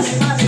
Christmas.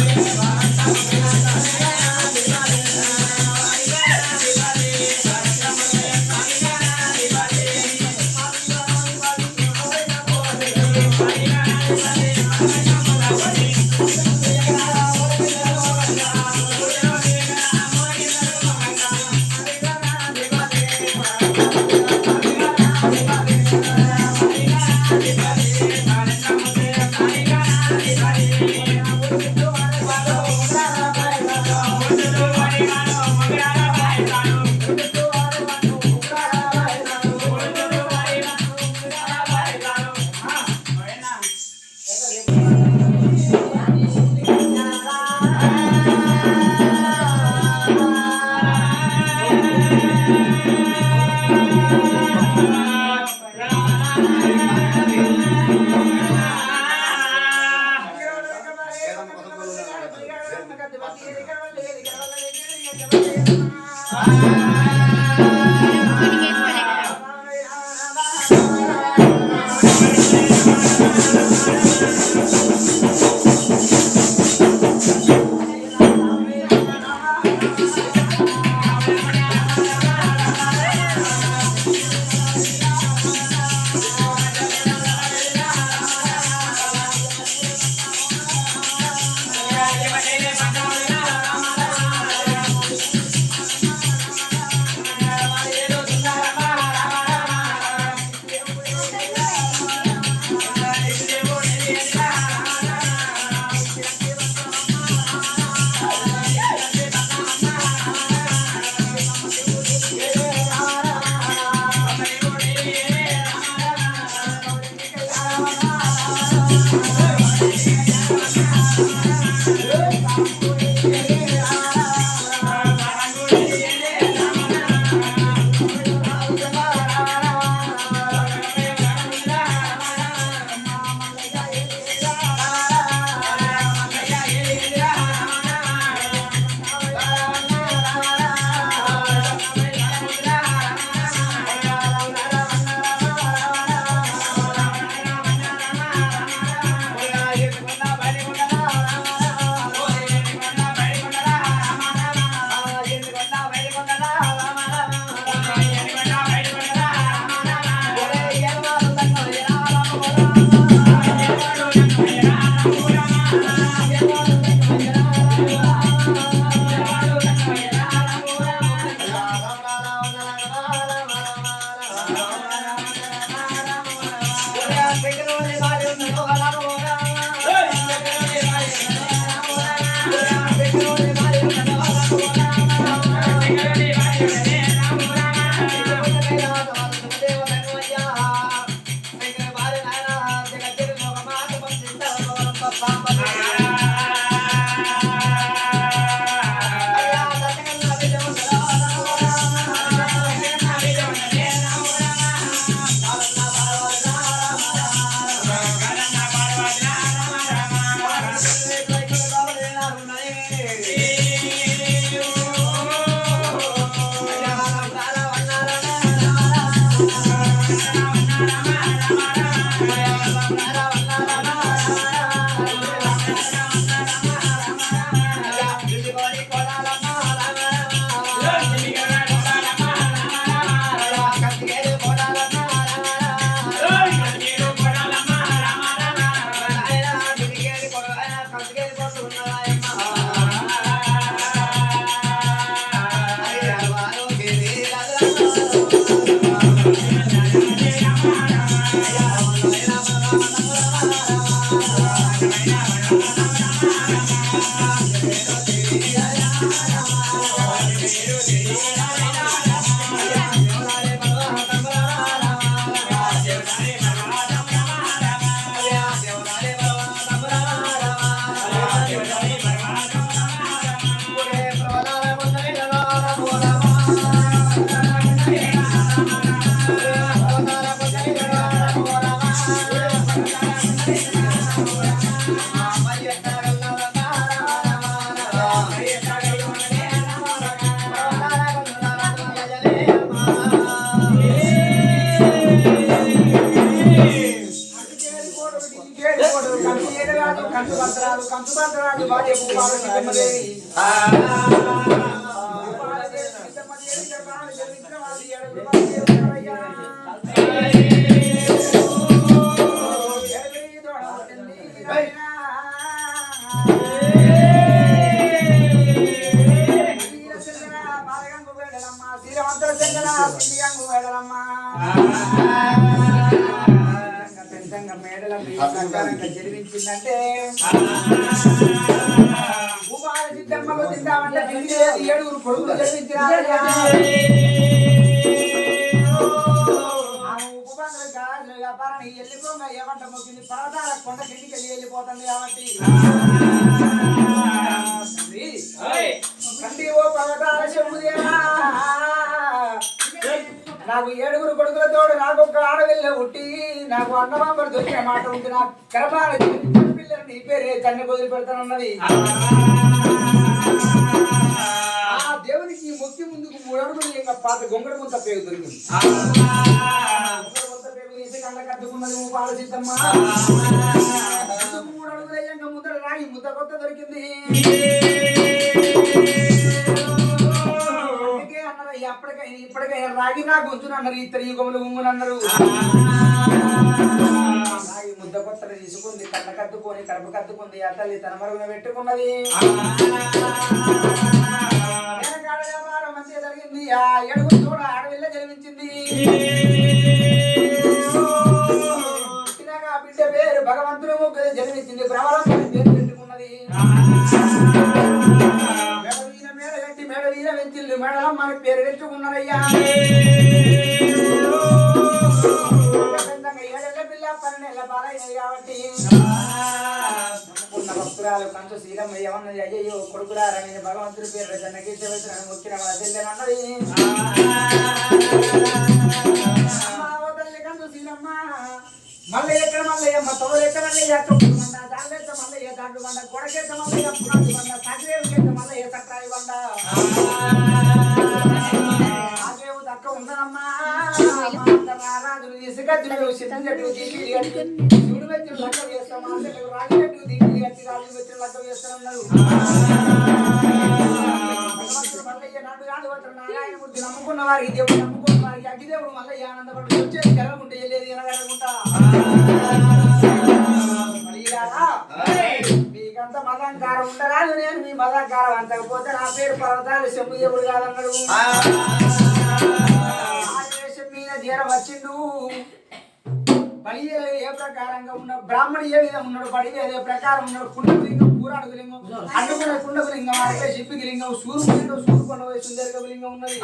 Él es మంచు భద్రాజు భార్య మీ సంకారంగా జరిపించిందంటే భూపాల సిద్ధమ్మలో తిందామంటే ఏడుగురు కొడుకులు గాజుల వ్యాపారానికి వెళ్ళిపోగా ఏమంట మొక్కింది పర్వతాల కొండ కిందికి వెళ్ళి వెళ్ళిపోతుంది కాబట్టి. ఓ పర్వతాల చెప్పుదేవా నాకు ఏడుగురు కొడుకులతో నాకు ఒక ఆడపిల్ల పుట్టి నాకు అన్నమాంబరు దొరికిన మాట ఉంది నా గర్భాల పిల్లలు నీ పేరే తన్ని వదిలి పెడతానన్నది. ఆ దేవునికి మొక్కి ముందుకు మూడు అడుగులు ఇంకా పాత గొంగడ ముంత పేరు దొరికింది. కట్టుకున్నది ఓ పాల ముందుకు మూడు అడుగులు అయ్యాక ముందర రాగి ముద్ద కొత్త దొరికింది. అన్నారు ఎప్పటికైనా ఇప్పటికైనా రాగి నా గొంతును అన్నారు ఇద్దరు యుగములు ఉంగును అన్నారు రాగి ముద్ద కొత్తలు తీసుకుంది కళ్ళ కద్దుకొని కడుపు కద్దుకుంది ఆ తల్లి తన మరుగున పెట్టుకున్నది. మంచిగా జరిగింది. ఆ ఏడుగురు చూడ అడవిలో జన్మించింది. బిడ్డ పేరు భగవంతుని ముగ్గురు జన్మించింది. ప్రవరం పేరు పెట్టుకున్నది. వీణ మన పేరు పెట్టుకున్నారయ్యా ఏడెళ్ళ కాబట్టి. నమ్ముకున్న భక్తురాలు కంచు శ్రీరమ్మ ఏమన్నది అయ్యయ్యో నేను భగవంతుడి పేరు జన్నకి చెబుతున్నాను మొక్కిన మన మళ్ళీ ఎక్కడ మల్లయ్యమ్మ ఎక్కడ మల్లయ్య? తొక్కుడు బండ దాళ్ళెత్త మల్లయ్య దాండు బండ మల్లయ్య పునాది మల్లయ్య వెచ్చిన లక్క వేస్తాం అసలు రాగినట్టు దిగి అట్టి రాజులు వెచ్చిన లక్క వేస్తానన్నారు భగవంతుడు మల్లయ్య నన్ను కాదు వస్తారు నారాయణమూర్తి నమ్ముకున్న దేవుడు నమ్ముకున్న వారికి అగ్గిదేవుడు మల్లయ్య ఆనందపడు వచ్చేది కలగకుంటే వెళ్ళేది ఎనగలగుంటా మలియారా, మీకంత మదంకారం ఉండరాదు నేను మీ మదంకారం అంతకపోతే నా పేరు పర్వతాలు శంభు దేవుడు కాదన్నాడు. జీర వచ్చిండు. బలి ఏ ప్రకారంగా ఉన్న బ్రాహ్మణి ఏ విధంగా ఉన్నాడు బడి అదే ప్రకారం ఉన్నాడు కుండకు లింగం కూరాడుకు లింగం అడ్డుకున్న కుండకు లింగం అడిగే శిప్పికి లింగం సూరు లింగం సూరు కొండ పోయి సుందరిక లింగం ఉన్నది.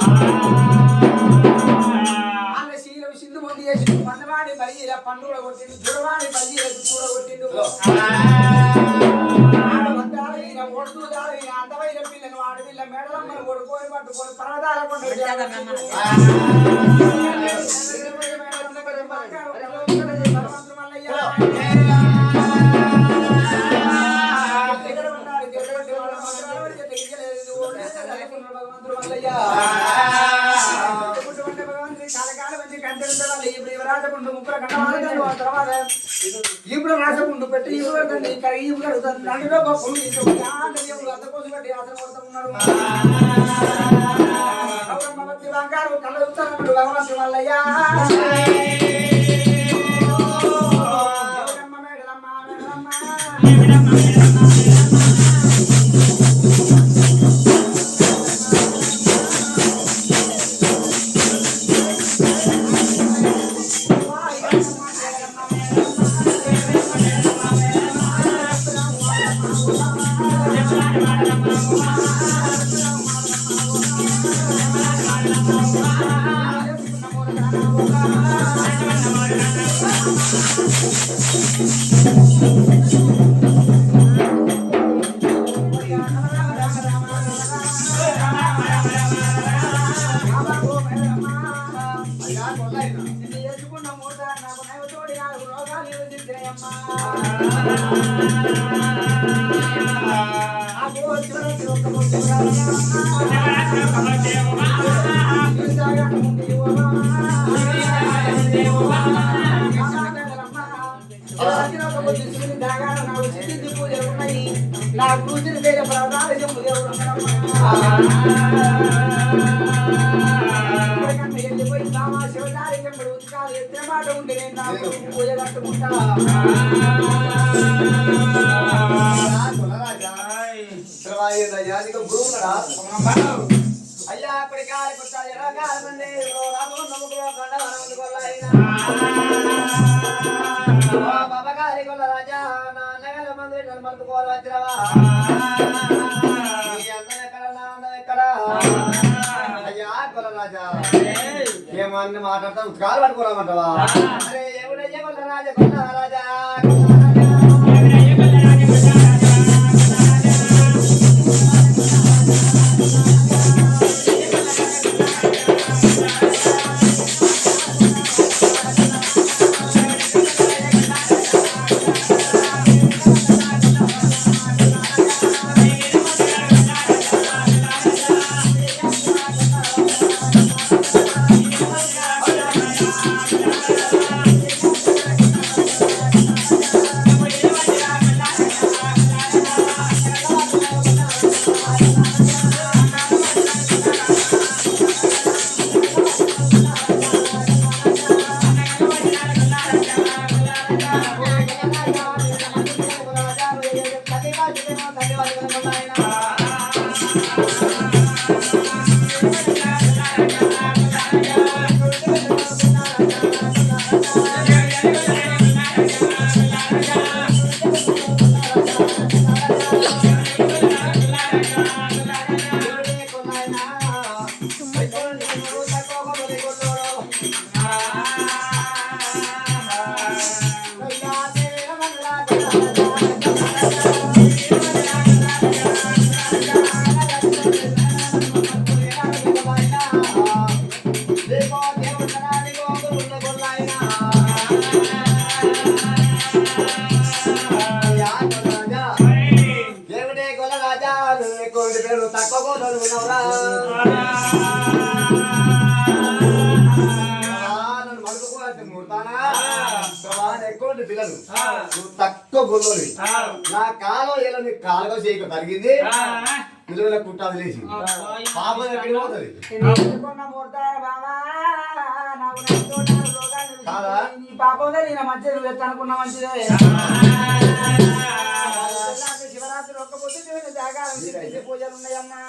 ఆమె శీలం సింధు మంది చేసి పన్నవాడి బలి పండుగ కొట్టిండు చూడవాడి బలి చూడ కొట్టిండు. ఆడ వందాల ఈయన ఒడ్డు దాల ఈయన అందమైన పిల్లను ఆడపిల్ల మెడలమ్మను కొడుకొని పట్టుకొని పర్వతాల కొండ ఇప్పుడు రాసకుండు పెట్టి ఇప్పుడు పెడుతుంది ఇప్పుడు కడుగుతుంది నడులో గొప్పలు పెట్టి ఆసన భగవంతుడి బంగారు కళ్ళ ఉత్తరముడు భగవంతుడు అయ్యా అక్కడి కాలి కొత్త ఎరగాలి మంది రాము నమ్ముకులో వనములు కొల్లాయినా బాబా గారి కొల్ల రాజా నా నగల మంది వచ్చినవా ఎక్కడ నా ఎక్కడ అయ్యా రాజా పట్టుకోరామంటావా అరే రాజా రాజా ఎక్కువ పిల్లలు. నువ్వు తక్కువ గొల్లోని నా కాలం ఇలా నీ కాలుగా చేయక. తరిగింది నిలువల కుట్ట వదిలేసి పాపం పోతుంది? కాదా? నీ నేను మంచిది నువ్వు ఎత్త అనుకున్నా మంచిదే. శివరాత్రి ఒక్క పొద్దు దేవుని జాగారం చేసే పూజలు ఉన్నాయమ్మా?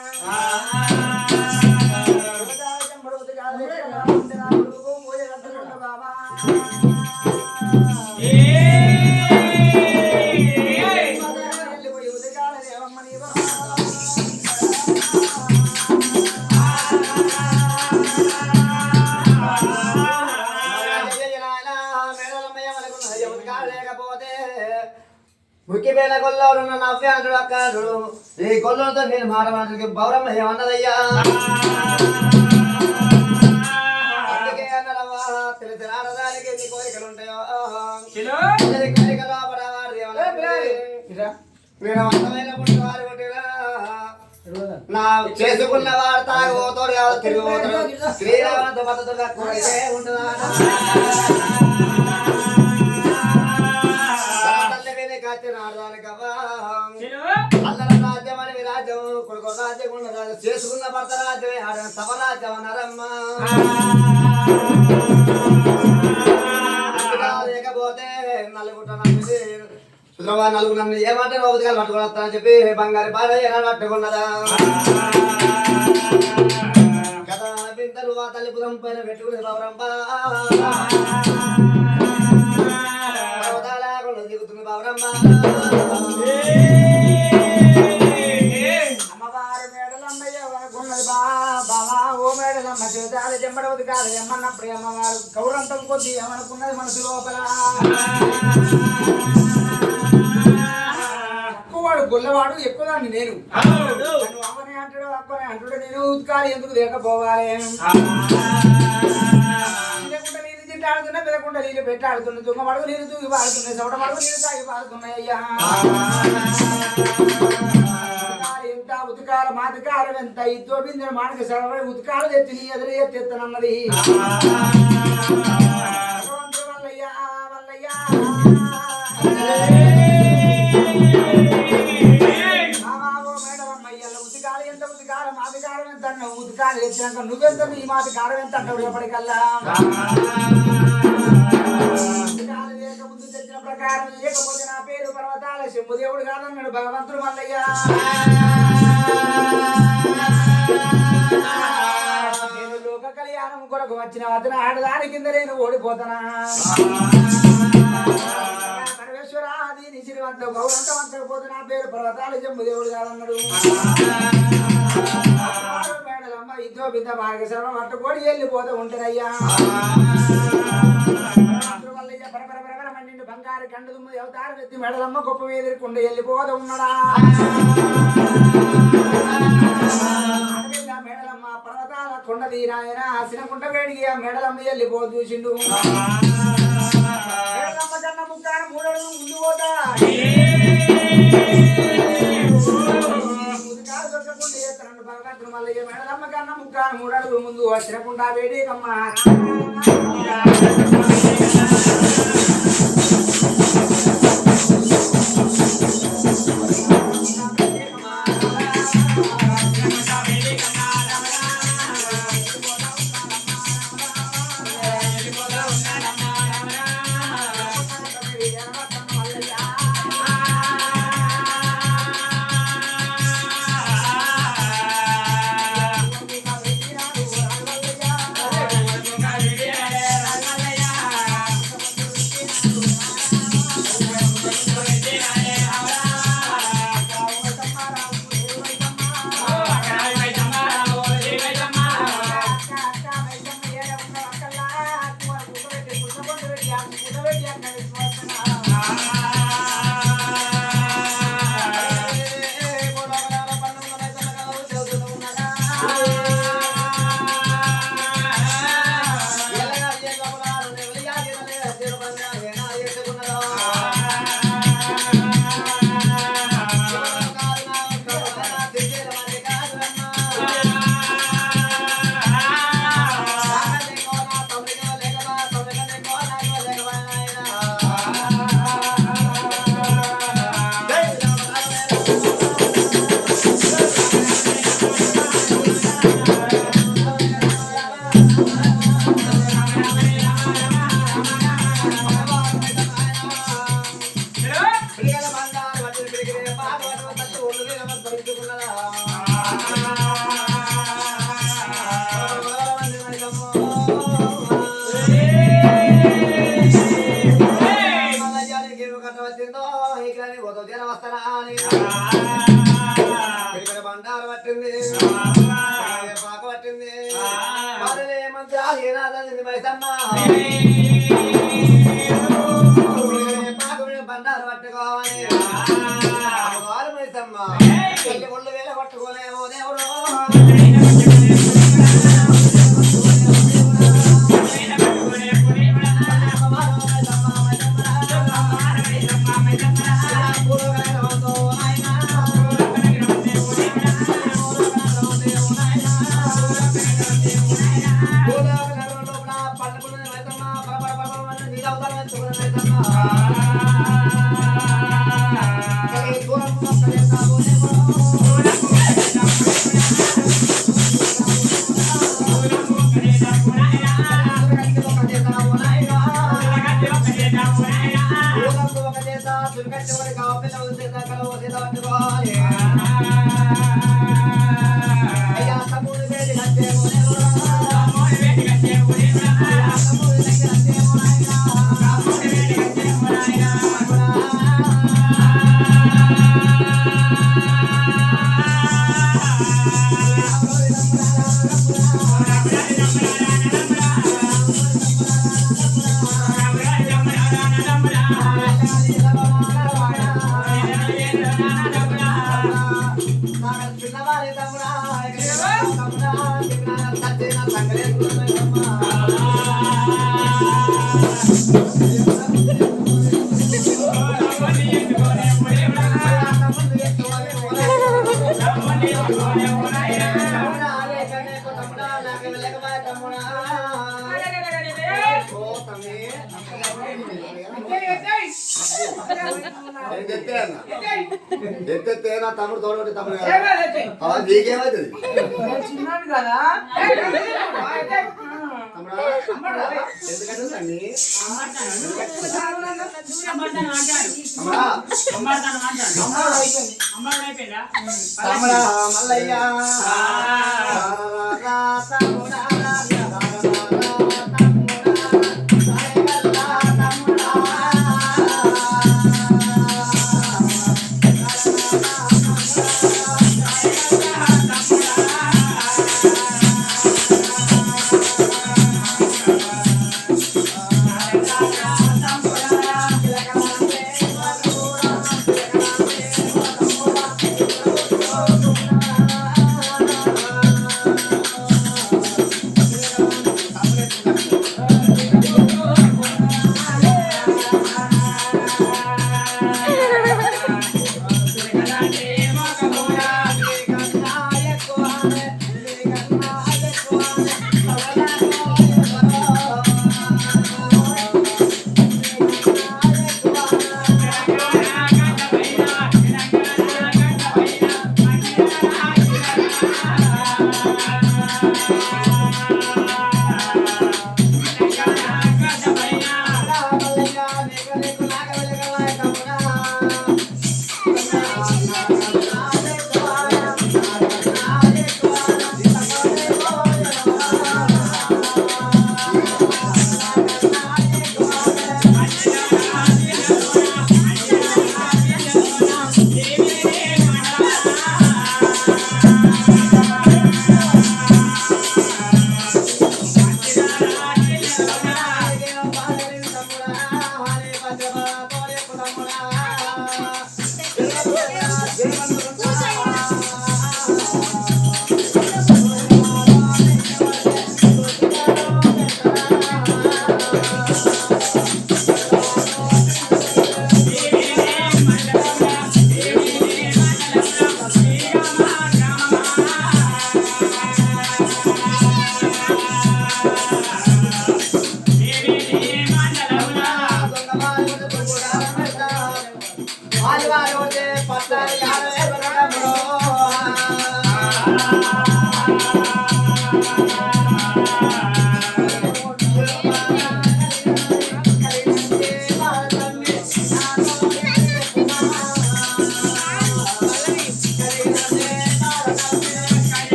పూజ బాబా. వెళ్ళిపోయి గొల్లోడు అక్కడు ఈ గొల్లులతో నేను మారమాటకి బౌరమ్మ ఏమన్నదయ్యా మీరు అందమైన పుట్టివారు పుట్టినా. నా చేసుకున్న వాడు తాగబోతాడు ఎవరు తిరిగిపోతాడు శ్రీరామంత మద్దతుగా కోరికే ఉంటుందా చేసుకున్న భర్త రాజ్యమే ఆడ సవరాజ్యం అన్నారమ్మ. లేకపోతే నలుగుట నమ్మింది సుద్రవా నలుగు నన్ను ఏమంటే బతుకాలు పట్టుకొని వస్తానని చెప్పి బంగారు బాధ ఎలా పట్టుకున్నదా కదా బిందరు ఆ తల్లి పురం పైన పెట్టుకుని బాబరంబ దిగుతుంది బాబరంబ అమ్మవారు మేడలమ్మయ్య వనకున్నది బా? బావా ఓ మేడలమ్మ చేతాలు చెంబడవది కాదు ఎమ్మన్నప్పుడు అమ్మవారు గౌరంతం కొద్ది ఏమనుకున్నది మనసు లోపల. తక్కువవాడు గొల్లవాడు ఎక్కువ దాన్ని నేను. అమ్మని అంటాడు అక్కని అంటాడు నేను ఉత్కాలు ఎందుకు లేకపోవాలి? లేకుండా నీళ్ళు తింటే ఆడుతున్నా పెరగకుండా నీళ్ళు పెట్టి ఆడుతున్నా దుంగ మడుగు నీళ్ళు తూగి పాడుతున్నాయి చోట మడుగు నీళ్ళు తాగి పాడుతున్నాయి అయ్యా. ఉతకాలు మాతకాలం ఎంత? ఇద్దో బిందెలు మానక సడబడి ఉతకాలు తెచ్చి నీ ఎదురు ఎత్తెత్తనన్నది. వల్లయ్యా వల్లయ్యా. కారం ఎంత అన్నావు తెచ్చినాక నువ్వెంత ఈ మాట కారం ఎంత అంటావు రేపటికల్లా ముందు తెచ్చిన ప్రకారం లేకపోతే నా పేరు పర్వతాల శంభుదేవుడు కాదన్నాడు భగవంతుడు మల్లయ్య. నేను లోక కళ్యాణం కొరకు వచ్చిన అతను ఆడదాని కింద నేను ఓడిపోతానా? పరమేశ్వర దీని శ్రీవంత గౌరవంతవంతకు పోతే నా పేరు పర్వతాల జంబుదేవుడు కాదన్నాడు. మేడలమ్మ ఇదో బిద్ద భాగశ్రమ పట్టుకొని వెళ్ళిపోతూ ఉంటారయ్యా మండిండు బంగారు కండు దుమ్ము మెడలమ్మ గొప్ప మీద వెళ్ళిపోతూ ఉన్నాడా మేడలమ్మ పర్వతాల కొండ తీరాయన వేడికి ఆ మేడలమ్మ వెళ్ళిపో చూసిండు మేడలమ్మ కన్న మూడడుగు ముందు పోతా చేస్తానండు మల్లయ్య మేడలమ్మ కన్న మూడడుగు ముందు వచ్చినకుండా వేడికమ్మ పట్టింది పాక పట్టింది తమ్ముడు తమ్ముడు నీకేమవుతుంది చిన్నాడు కదా మల్లయ్య తమ్ముడా